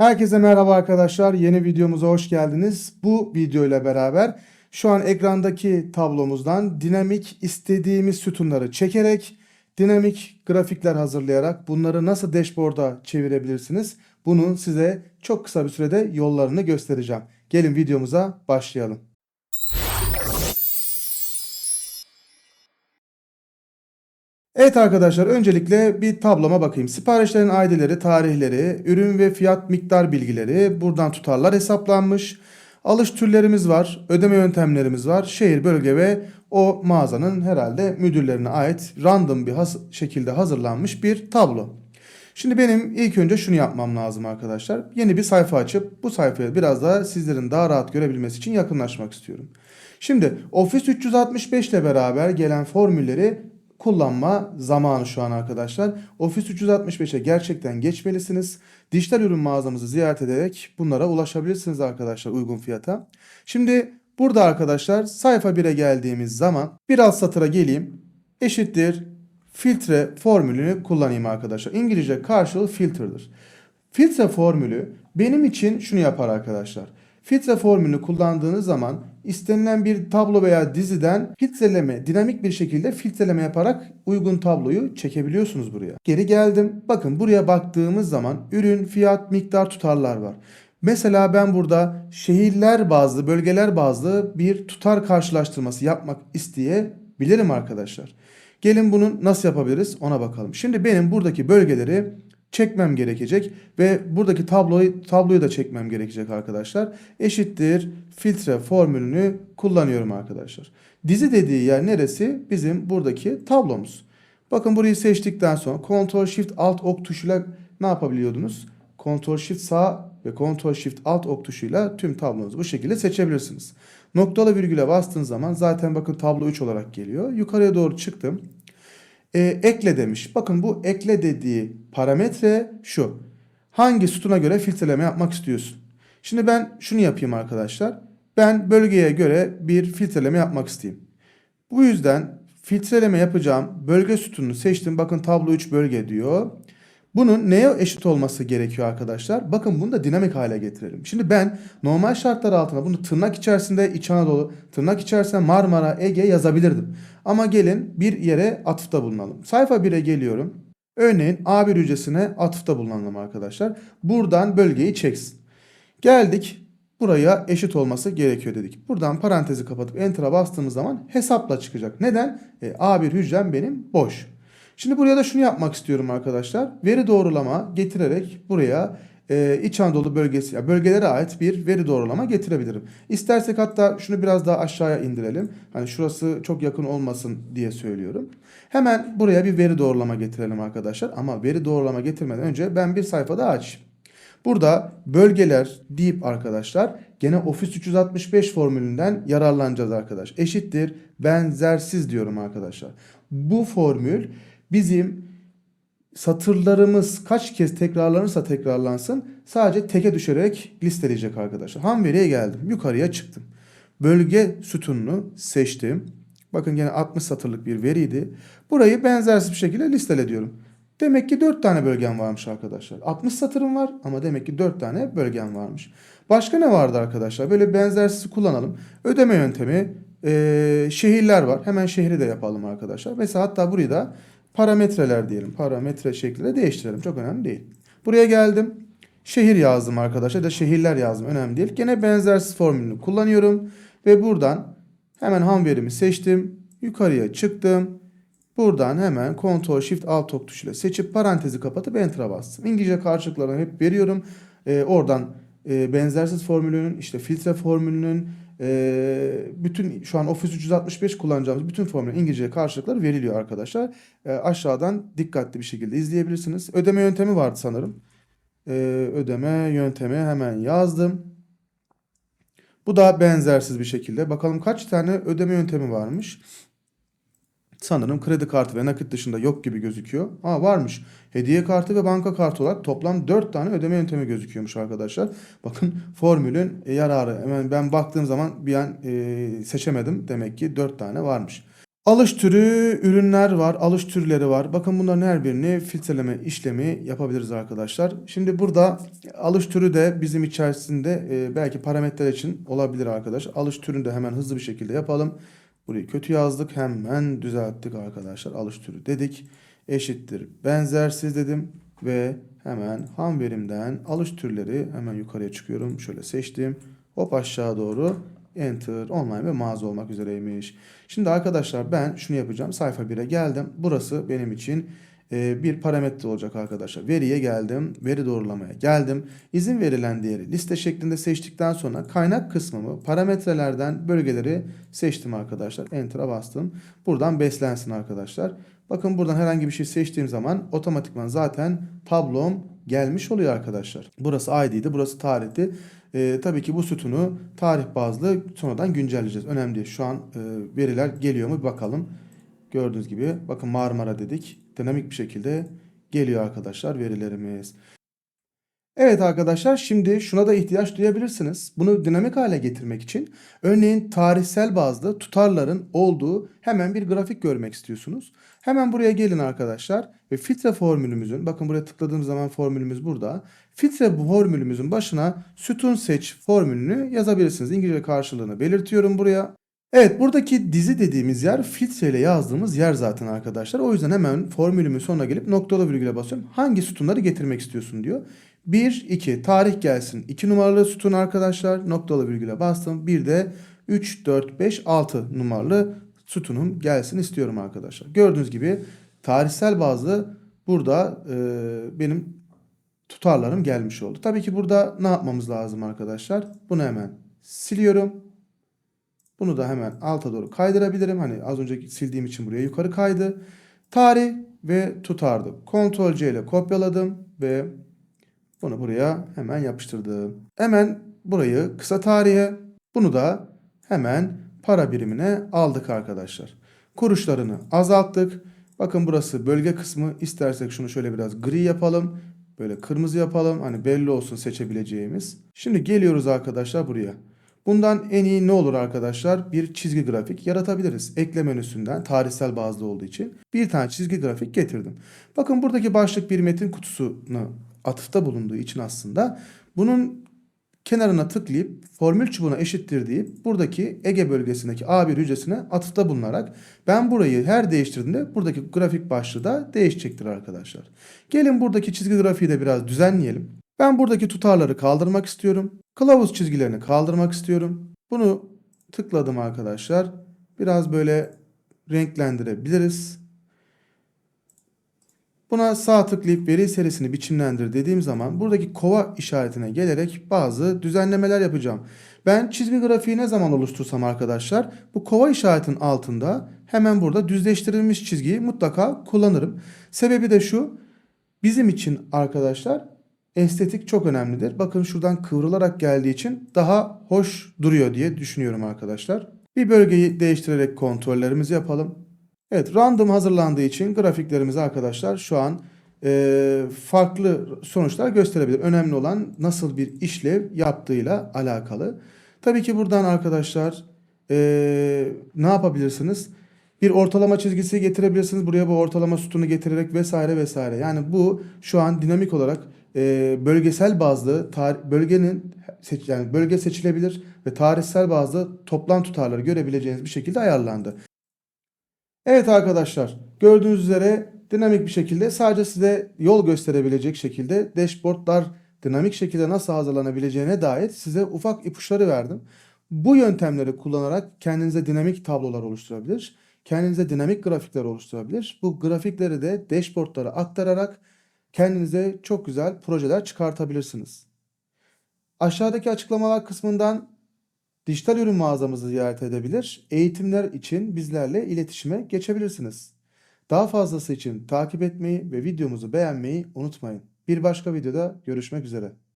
Herkese merhaba arkadaşlar. Yeni videomuza hoş geldiniz. Bu video ile beraber şu an ekrandaki tablomuzdan dinamik istediğimiz sütunları çekerek dinamik grafikler hazırlayarak bunları nasıl dashboard'a çevirebilirsiniz? Bunun size çok kısa bir sürede yollarını göstereceğim. Gelin videomuza başlayalım. Evet arkadaşlar öncelikle bir tabloma bakayım. Siparişlerin ID'leri, tarihleri, ürün ve fiyat miktar bilgileri, buradan tutarlar hesaplanmış. Alış türlerimiz var, ödeme yöntemlerimiz var. Şehir, bölge ve o mağazanın herhalde müdürlerine ait random bir has- şekilde hazırlanmış bir tablo. Şimdi benim ilk önce şunu yapmam lazım arkadaşlar. Yeni bir sayfa açıp bu sayfaya biraz daha sizlerin daha rahat görebilmesi için yakınlaşmak istiyorum. Şimdi Office 365 ile beraber gelen formülleri kullanma zamanı şu an arkadaşlar. Office 365'e gerçekten geçmelisiniz. Dijital ürün mağazamızı ziyaret ederek bunlara ulaşabilirsiniz arkadaşlar uygun fiyata. Şimdi burada arkadaşlar sayfa 1'e geldiğimiz zaman bir alt satıra geleyim. Eşittir filtre formülünü kullanayım arkadaşlar. İngilizce karşılığı filter'dır. Filtre formülü benim için şunu yapar arkadaşlar. Filtre formülünü kullandığınız zaman istenilen bir tablo veya diziden filtreleme, dinamik bir şekilde filtreleme yaparak uygun tabloyu çekebiliyorsunuz buraya. Geri geldim. Bakın buraya baktığımız zaman ürün, fiyat, miktar tutarlar var. Mesela ben burada şehirler bazlı, bölgeler bazlı bir tutar karşılaştırması yapmak isteyebilirim arkadaşlar. Gelin bunu nasıl yapabiliriz ona bakalım. Şimdi benim buradaki bölgeleri çekmem gerekecek ve buradaki tabloyu tabloyu da çekmem gerekecek arkadaşlar. Eşittir filtre formülünü kullanıyorum arkadaşlar. Dizi dediği yer neresi? Bizim buradaki tablomuz. Bakın burayı seçtikten sonra Ctrl Shift Alt ok tuşuyla ne yapabiliyordunuz? Ctrl Shift sağ ve Ctrl Shift Alt ok tuşuyla tüm tablonuzu bu şekilde seçebilirsiniz. Noktalı virgüle bastığınız zaman zaten bakın tablo 3 olarak geliyor. Yukarıya doğru çıktım. E, ekle demiş. Bakın bu ekle dediği parametre şu. Hangi sütuna göre filtreleme yapmak istiyorsun? Şimdi ben şunu yapayım arkadaşlar. Ben bölgeye göre bir filtreleme yapmak isteyeyim. Bu yüzden filtreleme yapacağım bölge sütununu seçtim. Bakın tablo 3 bölge diyor. Bunun neye eşit olması gerekiyor arkadaşlar? Bakın bunu da dinamik hale getirelim. Şimdi ben normal şartlar altında bunu tırnak içerisinde İç Anadolu, tırnak içerisinde Marmara, Ege yazabilirdim. Ama gelin bir yere atıfta bulunalım. Sayfa 1'e geliyorum. Örneğin A1 hücresine atıfta bulunalım arkadaşlar. Buradan bölgeyi çeksin. Geldik buraya eşit olması gerekiyor dedik. Buradan parantezi kapatıp enter'a bastığımız zaman hesapla çıkacak. Neden? E, A1 hücrem benim boş. Şimdi buraya da şunu yapmak istiyorum arkadaşlar. Veri doğrulama getirerek buraya e, İç Anadolu bölgesi, ya bölgelere ait bir veri doğrulama getirebilirim. İstersek hatta şunu biraz daha aşağıya indirelim. Hani şurası çok yakın olmasın diye söylüyorum. Hemen buraya bir veri doğrulama getirelim arkadaşlar. Ama veri doğrulama getirmeden önce ben bir sayfa daha açayım. Burada bölgeler deyip arkadaşlar gene Office 365 formülünden yararlanacağız arkadaş. Eşittir benzersiz diyorum arkadaşlar. Bu formül bizim satırlarımız kaç kez tekrarlanırsa tekrarlansın sadece teke düşerek listeleyecek arkadaşlar. Ham veriye geldim. Yukarıya çıktım. Bölge sütununu seçtim. Bakın gene 60 satırlık bir veriydi. Burayı benzersiz bir şekilde listele diyorum. Demek ki 4 tane bölgem varmış arkadaşlar. 60 satırım var ama demek ki 4 tane bölgem varmış. Başka ne vardı arkadaşlar? Böyle benzersiz kullanalım. Ödeme yöntemi, ee, şehirler var. Hemen şehri de yapalım arkadaşlar. Mesela hatta burayı da parametreler diyelim. Parametre şeklinde değiştirelim. Çok önemli değil. Buraya geldim. Şehir yazdım arkadaşlar. Ya da şehirler yazdım. Önemli değil. Gene benzersiz formülünü kullanıyorum. Ve buradan hemen ham verimi seçtim. Yukarıya çıktım. Buradan hemen Ctrl Shift Alt ok tuşuyla seçip parantezi kapatıp Enter'a bastım. İngilizce karşılıklarını hep veriyorum. Ee, oradan e, benzersiz formülünün, işte filtre formülünün, e, bütün şu an Office 365 kullanacağımız bütün formülün İngilizce karşılıkları veriliyor arkadaşlar. E, aşağıdan dikkatli bir şekilde izleyebilirsiniz. Ödeme yöntemi vardı sanırım. E, ödeme yöntemi hemen yazdım. Bu da benzersiz bir şekilde. Bakalım kaç tane ödeme yöntemi varmış. Sanırım kredi kartı ve nakit dışında yok gibi gözüküyor. Aa varmış. Hediye kartı ve banka kartı olarak toplam 4 tane ödeme yöntemi gözüküyormuş arkadaşlar. Bakın formülün yararı. Hemen ben baktığım zaman bir an e, seçemedim. Demek ki 4 tane varmış. Alış türü ürünler var, alış türleri var. Bakın bunların her birini filtreleme işlemi yapabiliriz arkadaşlar. Şimdi burada alış türü de bizim içerisinde e, belki parametreler için olabilir arkadaş. Alış türünü de hemen hızlı bir şekilde yapalım. Burayı kötü yazdık. Hemen düzelttik arkadaşlar. Alış türü dedik. Eşittir benzersiz dedim ve hemen ham verimden alış türleri hemen yukarıya çıkıyorum. Şöyle seçtim. Hop aşağı doğru Enter, online ve mağaza olmak üzereymiş. Şimdi arkadaşlar ben şunu yapacağım. Sayfa 1'e geldim. Burası benim için bir parametre olacak arkadaşlar. Veriye geldim. Veri doğrulamaya geldim. İzin verilen değeri liste şeklinde seçtikten sonra kaynak kısmımı parametrelerden bölgeleri seçtim arkadaşlar. Enter'a bastım. Buradan beslensin arkadaşlar. Bakın buradan herhangi bir şey seçtiğim zaman otomatikman zaten tablom gelmiş oluyor arkadaşlar. Burası ID'di, burası tarihti. Ee, tabii ki bu sütunu tarih bazlı sonradan güncelleyeceğiz. Önemli değil. Şu an e, veriler geliyor mu bir bakalım. Gördüğünüz gibi bakın Marmara dedik. Dinamik bir şekilde geliyor arkadaşlar verilerimiz. Evet arkadaşlar şimdi şuna da ihtiyaç duyabilirsiniz. Bunu dinamik hale getirmek için örneğin tarihsel bazda tutarların olduğu hemen bir grafik görmek istiyorsunuz. Hemen buraya gelin arkadaşlar ve filtre formülümüzün bakın buraya tıkladığım zaman formülümüz burada. Filtre bu formülümüzün başına sütun seç formülünü yazabilirsiniz. İngilizce karşılığını belirtiyorum buraya. Evet buradaki dizi dediğimiz yer filtreyle yazdığımız yer zaten arkadaşlar. O yüzden hemen formülümün sonuna gelip noktalı virgüle basıyorum. Hangi sütunları getirmek istiyorsun diyor. 1, 2 tarih gelsin. 2 numaralı sütun arkadaşlar noktalı virgüle bastım. Bir de 3, 4, 5, 6 numaralı sütunum gelsin istiyorum arkadaşlar. Gördüğünüz gibi tarihsel bazlı burada e, benim tutarlarım gelmiş oldu. Tabii ki burada ne yapmamız lazım arkadaşlar? Bunu hemen siliyorum. Bunu da hemen alta doğru kaydırabilirim. Hani az önce sildiğim için buraya yukarı kaydı. Tarih ve tutardı. Ctrl C ile kopyaladım ve bunu buraya hemen yapıştırdım. Hemen burayı kısa tarihe, bunu da hemen para birimine aldık arkadaşlar. Kuruşlarını azalttık. Bakın burası bölge kısmı. İstersek şunu şöyle biraz gri yapalım. Böyle kırmızı yapalım. Hani belli olsun seçebileceğimiz. Şimdi geliyoruz arkadaşlar buraya. Bundan en iyi ne olur arkadaşlar? Bir çizgi grafik yaratabiliriz. Ekle menüsünden tarihsel bazlı olduğu için bir tane çizgi grafik getirdim. Bakın buradaki başlık bir metin kutusunu atıfta bulunduğu için aslında bunun kenarına tıklayıp formül çubuğuna eşittir deyip buradaki Ege bölgesindeki A1 hücresine atıfta bulunarak ben burayı her değiştirdiğimde buradaki grafik başlığı da değişecektir arkadaşlar. Gelin buradaki çizgi grafiği de biraz düzenleyelim. Ben buradaki tutarları kaldırmak istiyorum. Kılavuz çizgilerini kaldırmak istiyorum. Bunu tıkladım arkadaşlar. Biraz böyle renklendirebiliriz. Buna sağ tıklayıp veri serisini biçimlendir dediğim zaman buradaki kova işaretine gelerek bazı düzenlemeler yapacağım. Ben çizgi grafiği ne zaman oluştursam arkadaşlar bu kova işaretin altında hemen burada düzleştirilmiş çizgiyi mutlaka kullanırım. Sebebi de şu bizim için arkadaşlar estetik çok önemlidir. Bakın şuradan kıvrılarak geldiği için daha hoş duruyor diye düşünüyorum arkadaşlar. Bir bölgeyi değiştirerek kontrollerimizi yapalım. Evet random hazırlandığı için grafiklerimiz arkadaşlar şu an e, farklı sonuçlar gösterebilir. Önemli olan nasıl bir işlev yaptığıyla alakalı. Tabii ki buradan arkadaşlar e, ne yapabilirsiniz? Bir ortalama çizgisi getirebilirsiniz. Buraya bu ortalama sütunu getirerek vesaire vesaire. Yani bu şu an dinamik olarak e, bölgesel bazlı tar- bölgenin seç yani bölge seçilebilir ve tarihsel bazlı toplam tutarları görebileceğiniz bir şekilde ayarlandı. Evet arkadaşlar gördüğünüz üzere dinamik bir şekilde sadece size yol gösterebilecek şekilde dashboardlar dinamik şekilde nasıl hazırlanabileceğine dair size ufak ipuçları verdim. Bu yöntemleri kullanarak kendinize dinamik tablolar oluşturabilir. Kendinize dinamik grafikler oluşturabilir. Bu grafikleri de dashboardlara aktararak kendinize çok güzel projeler çıkartabilirsiniz. Aşağıdaki açıklamalar kısmından dijital ürün mağazamızı ziyaret edebilir. Eğitimler için bizlerle iletişime geçebilirsiniz. Daha fazlası için takip etmeyi ve videomuzu beğenmeyi unutmayın. Bir başka videoda görüşmek üzere.